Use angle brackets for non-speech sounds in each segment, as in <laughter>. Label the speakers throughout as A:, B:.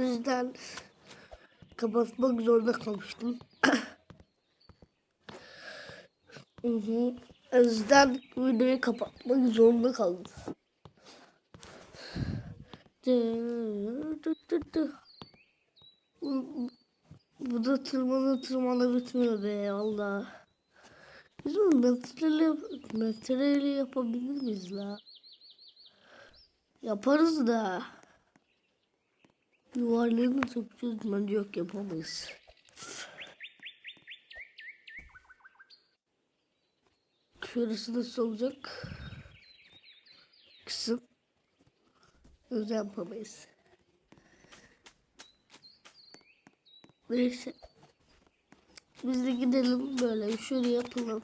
A: Yüzden kapatmak zorunda kalmıştım. <coughs> O yüzden videoyu kapatmak zorunda kaldım. Dı, dı, dı, dı. Bu- da tırmana tırmana bitmiyor be Allah. Biz bunu metreyle, metreyle yapabilir miyiz la? Yaparız da. Yuvarlığını yapacağız. Bence yok yapamayız. Şurası nasıl olacak? Kısım. Öyle yapamayız. Neyse. Biz de gidelim böyle şöyle yapalım.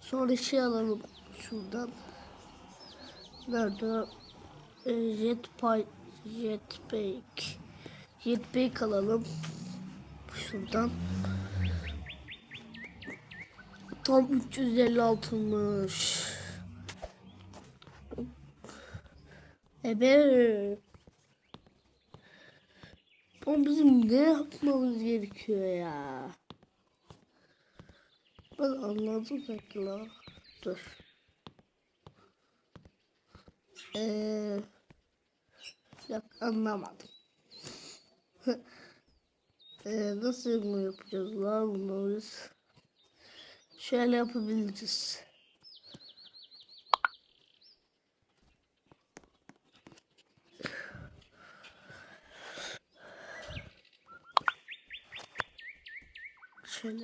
A: Sonra şey alalım şuradan. Nerede? o? Ee, Jetpack. Jetpack. Alalım. Şuradan. Tam 356'mış. Evet. Ama bizim ne yapmamız gerekiyor ya? Ben anladım peki la. Dur. Ee, yok anlamadım. <laughs> ee, nasıl bunu yapacağız la bunu biz? Şöyle yapabiliriz. Şöyle.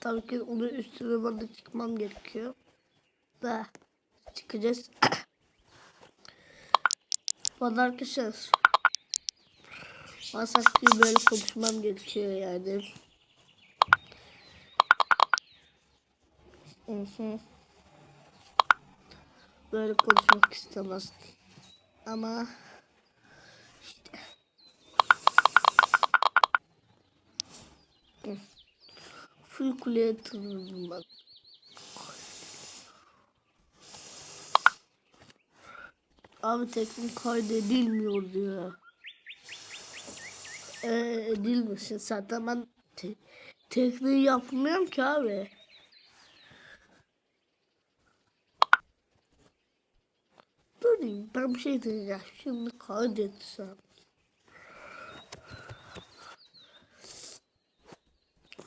A: Tabii ki onun üstüne bana çıkmam gerekiyor. Da çıkacağız. Bana arkadaşlar. Masak gibi böyle konuşmam gerekiyor yani. Böyle konuşmak istemez. Ama işte. Full kuleye tırmandım Abi teknik kaydedilmiyor diyor. Ee, edilmesin. Zaten ben te tekniği yapmıyorum ki abi. Durayım ben bir şey diyeceğim. Şimdi kaydetsem.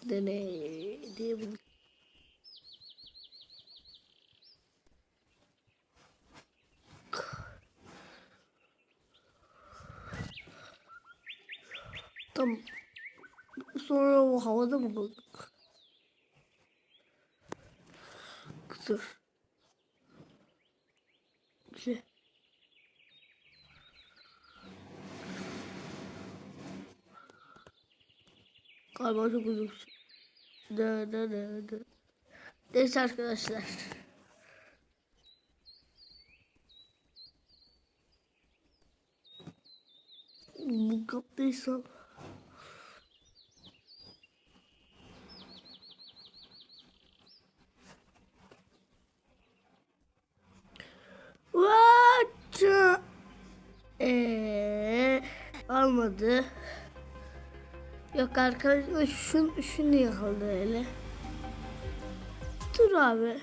A: Deney diyebilirim. Tamam. Sonra o havada mı bulduk? Dur. Şey. Galiba çok uzun. Da da da da. Neyse arkadaşlar. Bu kaptıysam. What? Eee almadı. Yok arkadaşlar şun, şunu yakaladı öyle. Dur abi.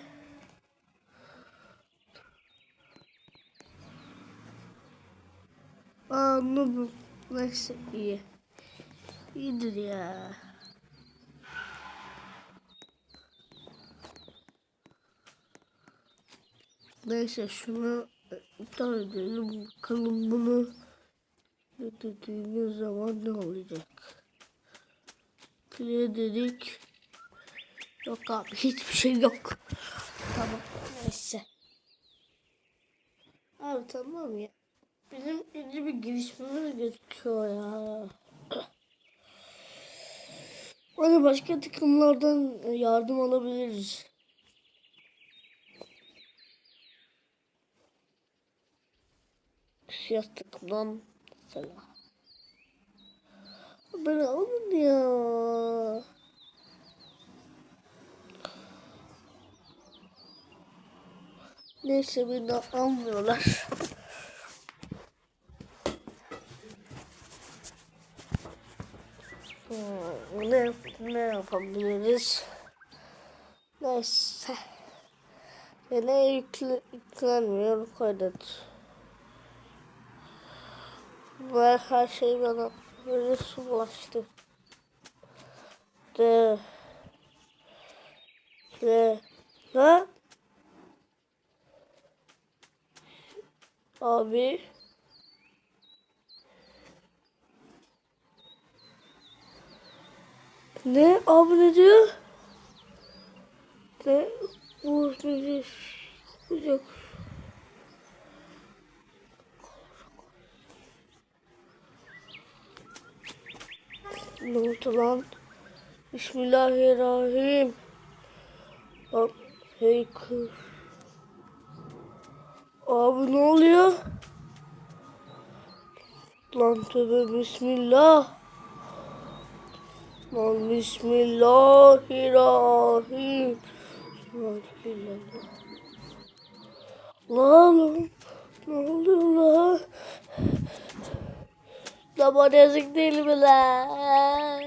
A: Anladım. Neyse iyi. İyidir ya. Neyse şunu edelim. Bakalım bunu dediğimiz zaman ne olacak? Play dedik. Yok abi hiçbir şey yok. Tamam neyse. Abi tamam ya. Bizim ilgili bir gelişmemiz gözüküyor ya. Hani başka takımlardan yardım alabiliriz. Siyah takımdan Beni alın ya. Neyse beni almıyorlar. Hmm, ne, ne yapabiliriz? Neyse. Yine yükle, yüklenmiyor kaydet. Ve her şey bana virüs ulaştı. De. De. Ne? Abi. Ne? Abi ne diyor? Ne? Bu müzik. Yok. Ne oldu lan? Bismillahirrahmanirrahim. Lan hey kız. Abi ne oluyor? Lan tövbe bismillah. Lan bismillahirrahmanirrahim. Lan ne oluyor lan? Bana yazık değil mi lan?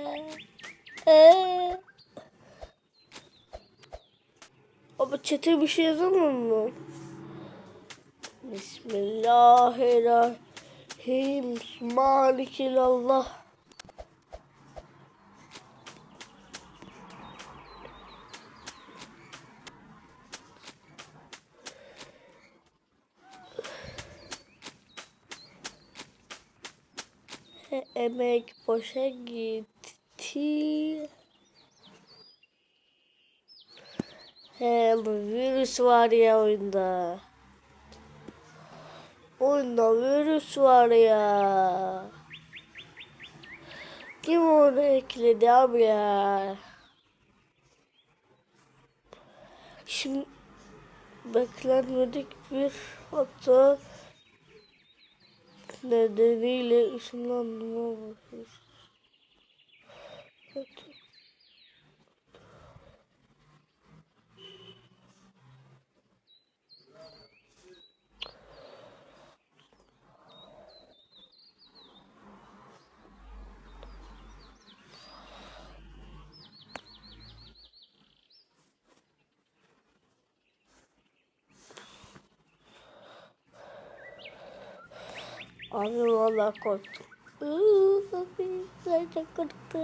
A: Ee? Ama çete bir şey yazamam mı? Bismillahirrahmanirrahim. Malikilallah. He, Emek boşa gitti. He, virüs var ya oyunda. Oyunda virüs var ya. Kim onu ekledi abi ya? Şimdi beklenmedik bir hata nedeniyle ışınlanma başlıyor. Abi valla korktum. Abi çok korktum.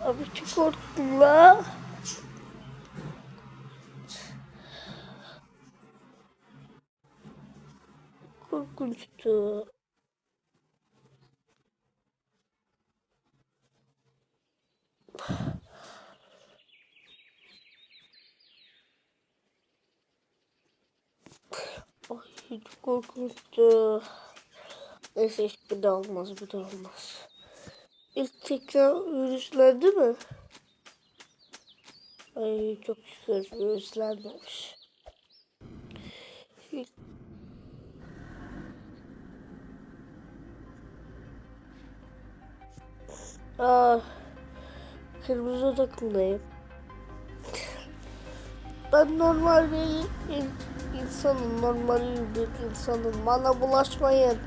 A: Abi çok korktum la. Korkunçtu. Ay çok korkunçtu. Neyse bir daha olmaz bir daha olmaz. İlk tekrar virüslendi mi? Ay çok şükür virüslenmemiş. İlk- Ah, kırmızı takımdayım. Ben normal bir in- insanım, normal bir insanım. Bana bulaşmayın.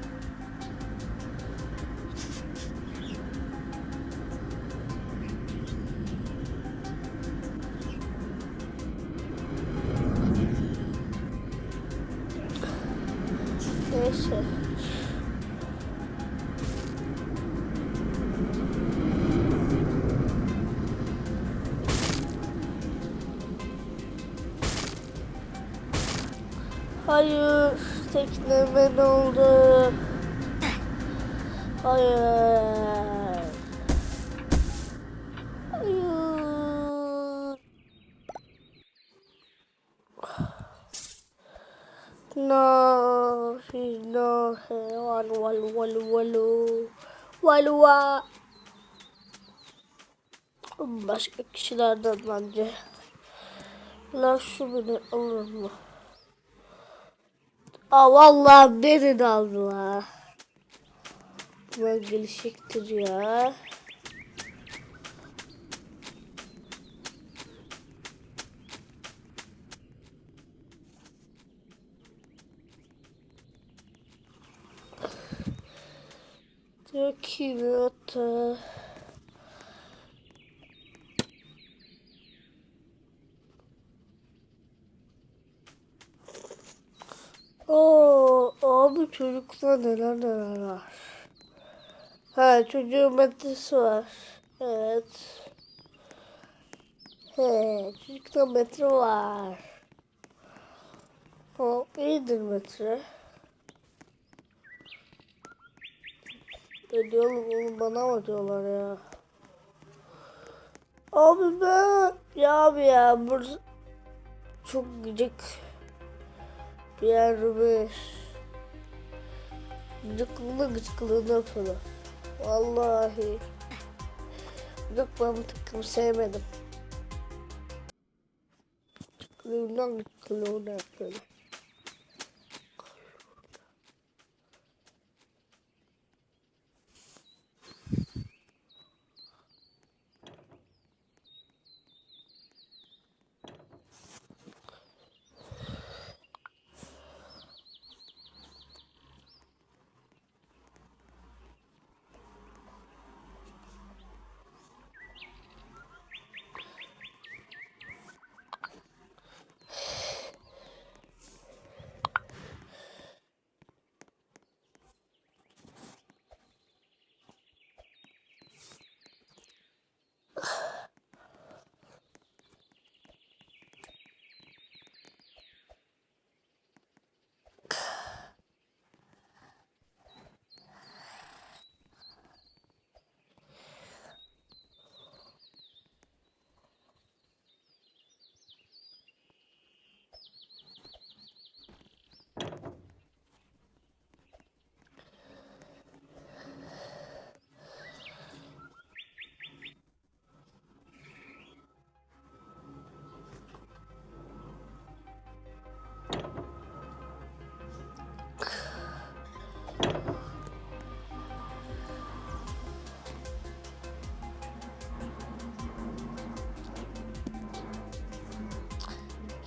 A: Neyse. Hayır, tekneme ne oldu? Hayır. Hayır. No, no. Walu walu walu walu. Walu wa. Başka kişilerden bence. La şu beni alır mı? Aa vallahi beni de aldılar. Ben gelişiktir ya. Yakimata. Oo, abi çocukta neler neler var. Ha çocuğun metresi var. Evet. He, çocukta metre var. O iyidir metre. Ne diyorum onu bana mı diyorlar ya? Abi ben ya abi ya burası çok gıcık bir yermiş. Gıcıklığını gıcıklığını yapıyorlar. Vallahi. Yok ben bu takımı sevmedim. Gıcıklığından gıcıklığını yapıyorlar.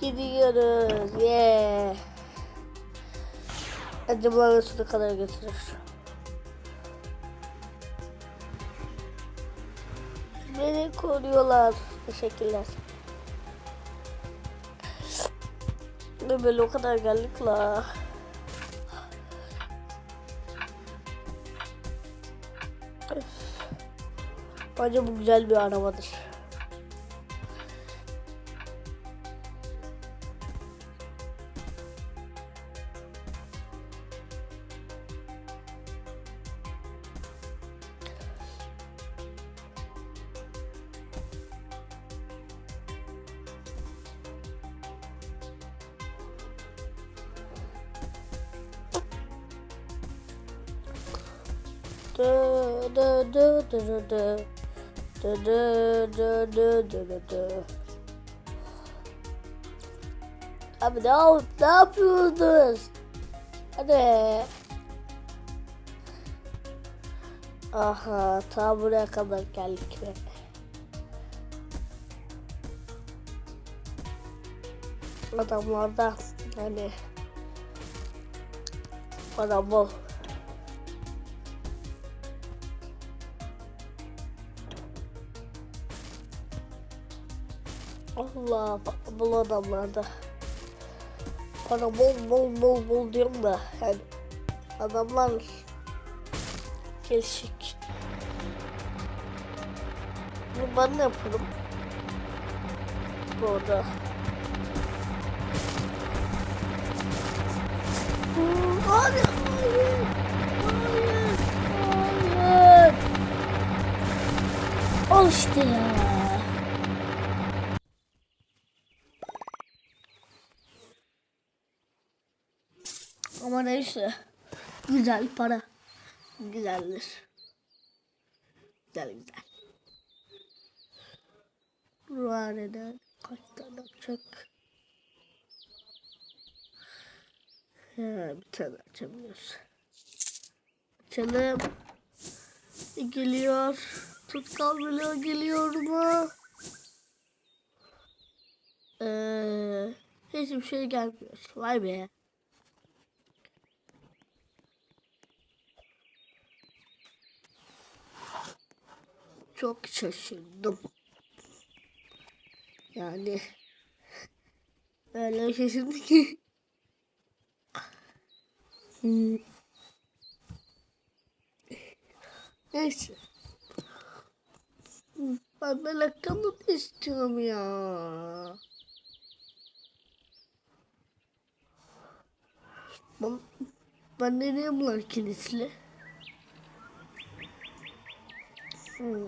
A: Gidiyoruz. Yeah. Acaba nasıl kadar götürür? Beni koruyorlar. Teşekkürler. Ne böyle o kadar geldik la. Bence bu güzel bir arabadır. Dö, dö, dö. Dö, dö, dö, dö. Abi ne, ne yapıyorsunuz? Hadi. Aha ta buraya kadar geldik be. Adamlarda hani adam bol. Allah bol adamlarda. Para bol bol bol bol diyorum da yani adamlar gelişik. Bunu ben ne yaparım? Burada. Hmm, Hayır, hayır, hayır, hayır. Al işte ya. Ama neyse. Güzel para. Güzeldir. Güzel güzel. Ruhaneden kaç tane açacak? Bir tane açamıyoruz. Açalım. Geliyor. Tutkal bloğu geliyor mu? Ee, hiçbir şey gelmiyor. Vay be. Çok şaşırdım. Yani öyle şaşırdım ki. Hmm. Neyse. Ben kanat istiyorum ya. Ben, ben nereye bunlar kilitli? Hmm,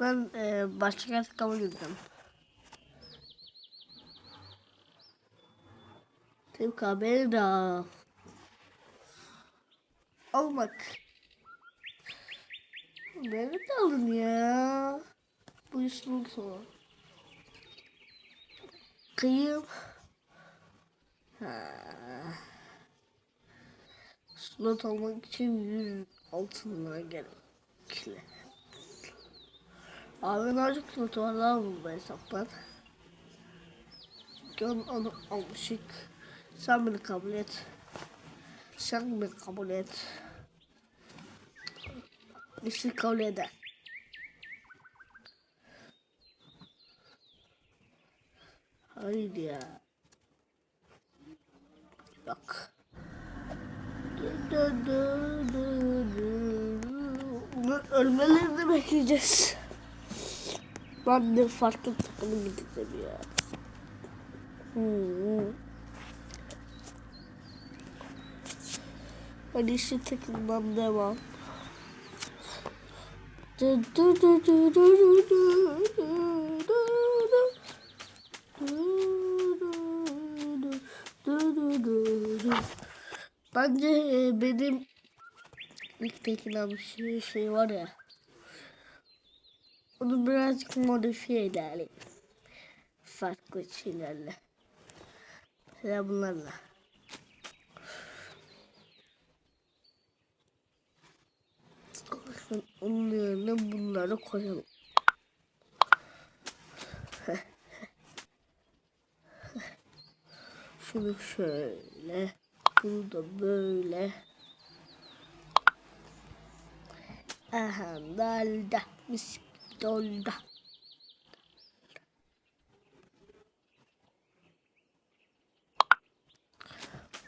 A: Ben e, başka kabul ettim. Tim kamera. Olmak. Nerede aldın ya? Bu üstün sonu. Kıyım. Ha. Slot almak için 100 altınlara gerekli. Abi azıcık slot var lan bu hesaptan. Gön onu almışık. Sen beni kabul et. Sen beni kabul et. Birisi kabul eder. Haydi ya. Yok. Bunun ölmelerini bekleyeceğiz. Ben de farklı takımı gideceğim ya. Hmm. Hadi şu takımdan devam. Du du du du du du du du du. Bence e, benim ilk tekinem şey, şey var ya. Onu birazcık modifiye edelim. Farklı şeylerle. Ya bunlarla. Bakın onun yerine bunları koyalım. <laughs> Şunu şöyle. Bunu da böyle. Aha dalda. Mis dolda.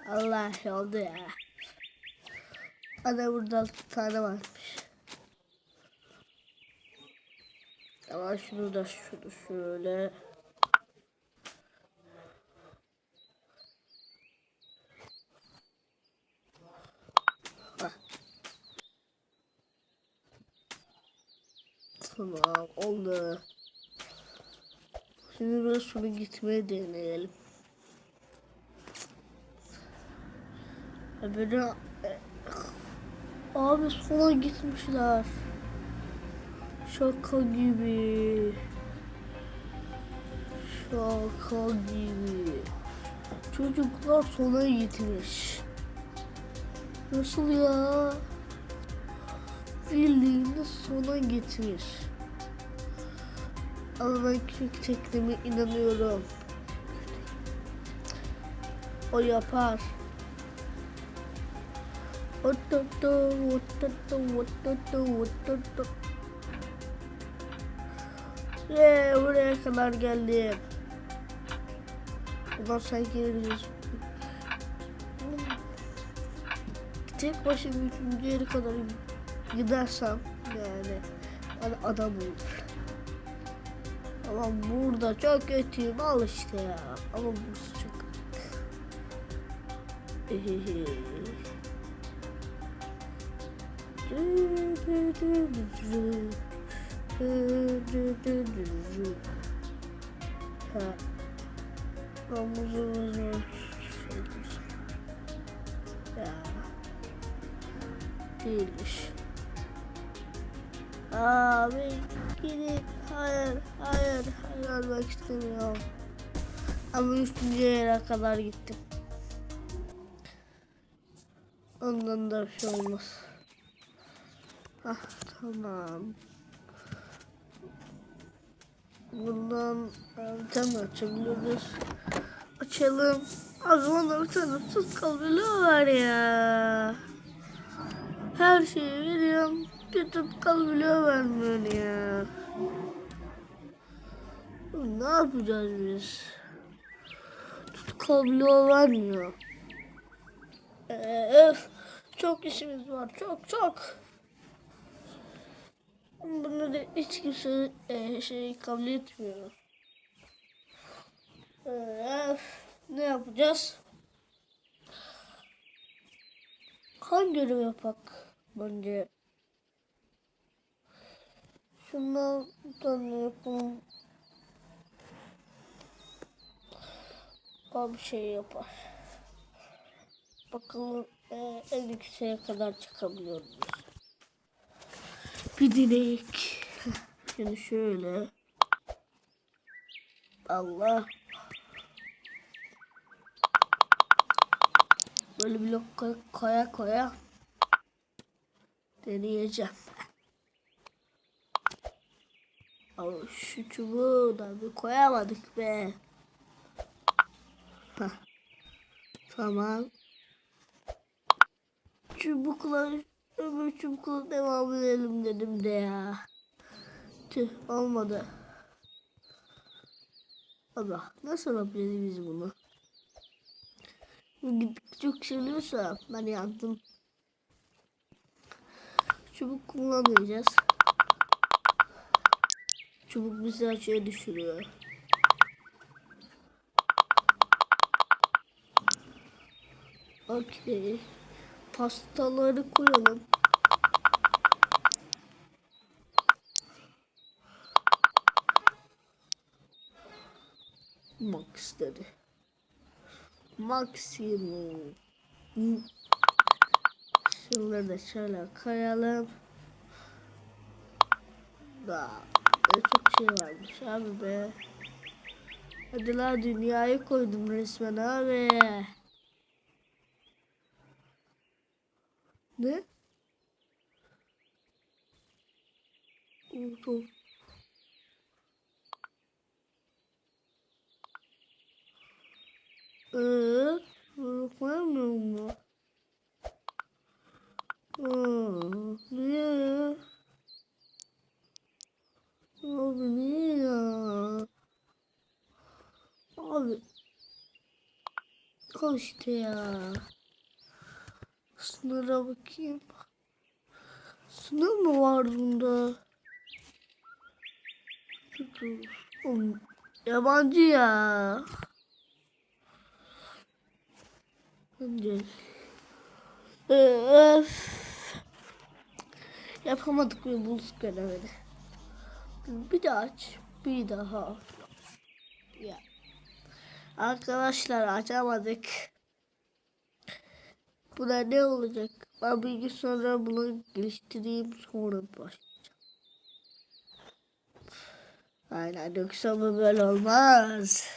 A: Allah oldu ya. Ana burada altı tane varmış. Ama şunu da şunu şöyle. Tamam oldu. Şimdi biraz şunu gitmeye deneyelim. Böyle e, abi sola gitmişler. Şaka gibi. Şaka gibi. Çocuklar sona gitmiş. Nasıl ya? Bildiğiniz sona gitmiş. Ama ben küçük tekneme inanıyorum. O yapar. Ototo, ototo, ototo, ototo. Ye buraya kadar geldim. Ulan sen geliriz. Tek başıma üçüncü yere kadar gidersem yani adam olur. Ama burada çok kötüyüm al işte ya. Ama burası çok kötü. Ha. Omuzumuzu Ya. Değilmiş. Abi Gidin. Hayır, hayır, hayır ölmek istemiyorum. Ama üçüncü yere kadar gittim. Ondan da bir şey olmaz. Ah tamam. Bundan bir tane açabiliyoruz. Açalım. Tane tuz kabloğu var ya. Her şeyi veriyorum. Bir tutkal bile vermiyor ya. Ne yapacağız biz? Tutkal bile vermiyor. Ee, öf, çok işimiz var. Çok çok. Bunu da hiç kimse e, şey kabul etmiyor. Ee, öf, ne yapacağız? Hangi görev yapak bence? Şundan bir tane yapalım. O bir şey yapar. Bakalım e, en yükseğe kadar çıkabiliyoruz. Bir dinek. <laughs> Şimdi şöyle. Allah. Böyle blok koy- koya koya deneyeceğim. Ama şu çubuğu da bir koyamadık be. Tamam. Çubukla öbür çubukla devam edelim dedim de ya. Tüh olmadı. Allah nasıl yapacağız biz bunu? Çok söylüyorsa ben yandım. Çubuk kullanmayacağız. Çubuk bizi açığa düşürüyor. Okey. Pastaları koyalım. Max dedi. Maksimum. Şunları da şöyle koyalım. Daha çok şey varmış abi be. Hadi la dünyayı koydum resmen abi. Ne? Eee? Bunu koyamıyor mu? Aa, niye ya? Abi niye ya? Abi. Al ya. Sınıra bakayım. Sınır mı var bunda? Yabancı ya. Önce. Öf. Yapamadık bir buz görevini. Bir daha aç. Bir daha. Ya. Arkadaşlar açamadık. Bu da ne olacak? Ben bilgisayarda bunu geliştireyim sonra başlayacağım. Aynen yoksa bu böyle olmaz.